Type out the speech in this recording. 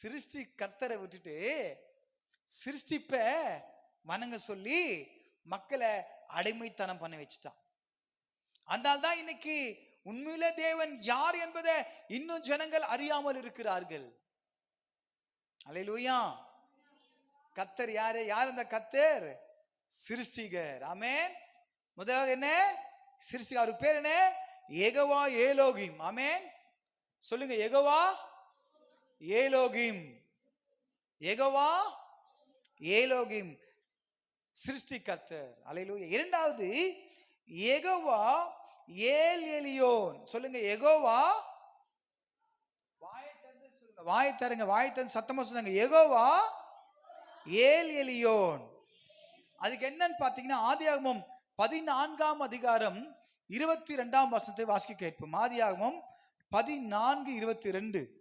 சிருஷ்டி கர்த்தரை விட்டுட்டு சிருஷ்டிப்ப வணங்க சொல்லி மக்களை அடிமைத்தனம் பண்ண வச்சுட்டான். அதனால தான் இன்னைக்கு உண்மையிலே தேவன் யார் என்பதை இன்னும் ஜனங்கள் அறியாமல் இருக்கிறார்கள். அலையிலூயா கத்தர் யாரு? யார் அந்த கத்தர் சிருஷ்டிகர். ஆமேன். முதலாவது என்ன? சிருஷ்டி அவர் பேர் என்ன? எகவா ஏலோகிம். ஆமேன். சொல்லுங்க எகவா ஏலோகிம். எகவா ஏலோகிம். சிருஷ்டி கர்த்தர் அலையிலோ இரண்டாவது எகவா ஏல் எலியோன். சொல்லுங்க எகோவா வாயை தருங்க வாயை தந்து சத்தமா சொன்னாங்க எகோவா ஏல் எலியோன். அதுக்கு என்னன்னு பாத்தீங்கன்னா ஆதியாகமம் பதினான்காம் அதிகாரம் இருபத்தி ரெண்டாம் வசனத்தை வாசிக்க கேட்போம். ஆதியாகமம் பதினான்கு இருபத்தி ரெண்டு.